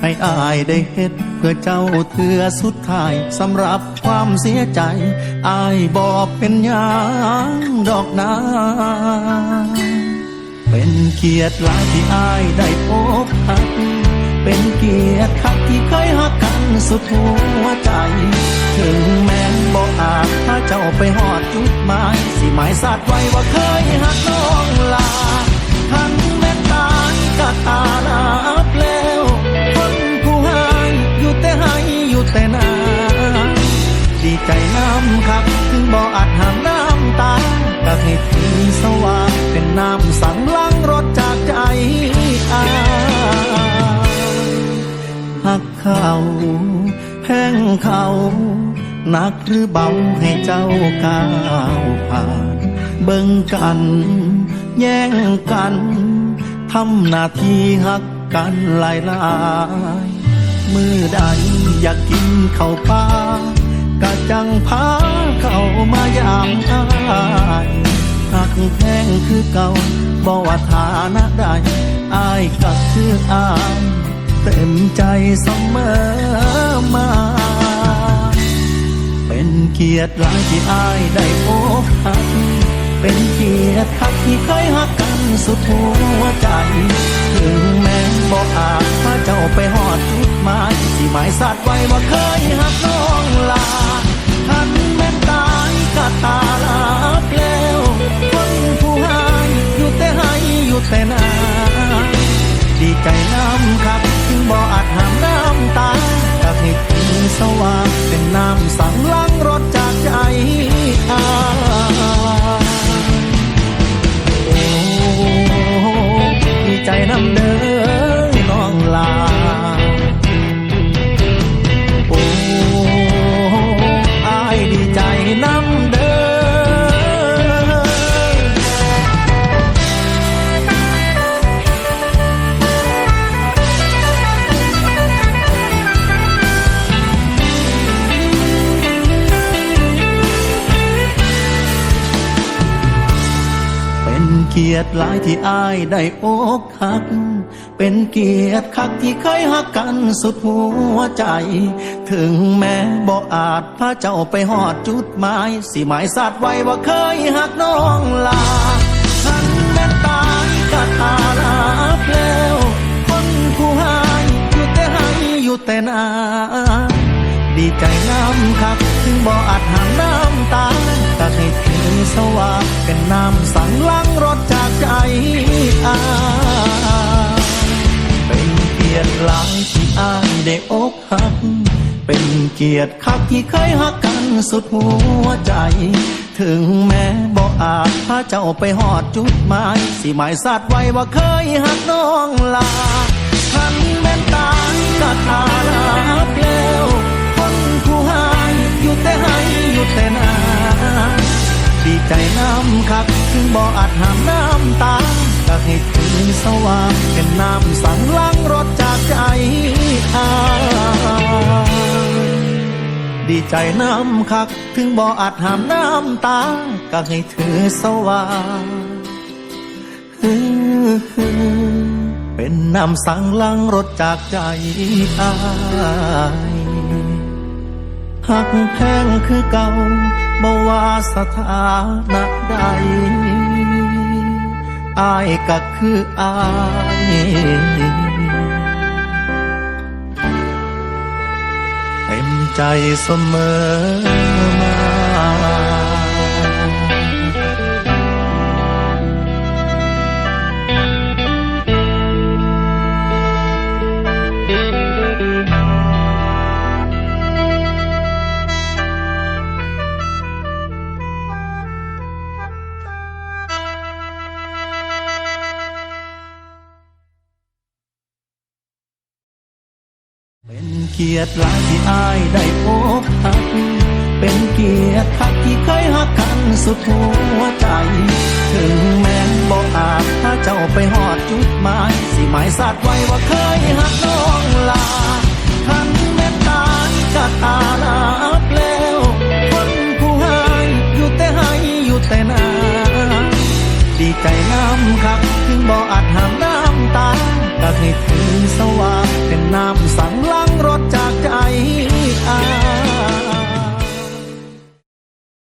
ให้อายได้เฮ็ดเพื่อเจ้าเถือสุดท้ายสำหรับความเสียใจ อายบอกเป็นหยังดอกนาเป็นเกียรติหลายที่อายได้พบหักเป็นเกียรติคักที่เคยหักกันสุดหัวใจ ถึงแม้บอกอาจถ้าเจ้าไปหอดจุดหมาย สิหมายสัตว์ไว้ว่าเคยหักน้องลา ทันแม้ตายก็ตาลา ใจน้ำครับถึงบ่ออาจหามน้ำตาก็ให้ทีสว่างเป็นน้ำสั่งล้างรถจากใจอาหักเขาแห้งเขาหนักหรือเบาให้เจ้าก้าวผ่านเบิ่งกัน แย่งกันทำหน้าที่หักกันหลายหลายมือใดอยากกินข้าวปลา กะจังพาเข้ามายามอายหักแพงคือเก่าบ่ว่าฐานะใดอายก็คืออายเต็มใจเสมอมา เป็นเกียรติหลายที่อายได้พบหักเป็นเกียรติคักที่เคยหักกันสุดหัวใจ ถึงแม้บอกอาจพาเจ้าไปหอดจุดหมายที่หมายสัตว์ไว้ว่าเคยหัก ใจน้ำคักถึงบ่อาจห้ามน้ำตาก็ให้ถึงสว่างเป็นน้ำสั่งล้า กียรติหลายที่อายได้อกหัก เป็นเกียรติคักที่เคยหักกันสุดหัวใจ ถึงแม้บ่อาจพาเจ้าไปหอดจุดหมาย สิหมายสัตว์ไว้ว่าเคยหักน้องลาฉันแม้ตายก็ตาลาบแล้วคนผู้ให้อยู่แต่ให้อยู่แต่นาดีใจน้ำครับถึงบ่อาจหันน้ำตาก็ให้ สว่างเป็นน้ำสั่งล้างรถจากใจอาเป็นเกียรติหลายที่อายได้อกหัก เป็นเกียรติคักที่เคยหักกันสุดหัวใจ ถึงแม้บ่อาจพาเจ้าไปหอดจุดหมาย สิหมายสัตว์ไว้ว่าเคยหักน้องลา บ่อาจหามน้ำตาก็ให้ถึงสว่างเป็นน้ำสั่งล้างรถจากใจอาดีใจน้ำคัก ถึงบ่อาจหามน้ำตาก็ให้ถือสว่างเป็นน้ำสั่งล้างรถจากใจอายหักแพงคือเก่า บ่ว่าสถานะใดอายก็คืออายเต็มใจเสมอ เกียรติหลายที่อายได้พบหัก เป็นเกียรติคักที่เคยหักกันสุดหัวใจ ถึงแม้บอกอาจถ้าเจ้าไปหอดจุดหมาย สิหมายสัตว์ไว้ว่าเคยหักน้องลาคันเมตตากัดอาลา ใจน้ำคักถึงบ่ออาจหามน้ำตาก็ให้คืนสว่างเป็นน้ำสังลังรถจากใจอาย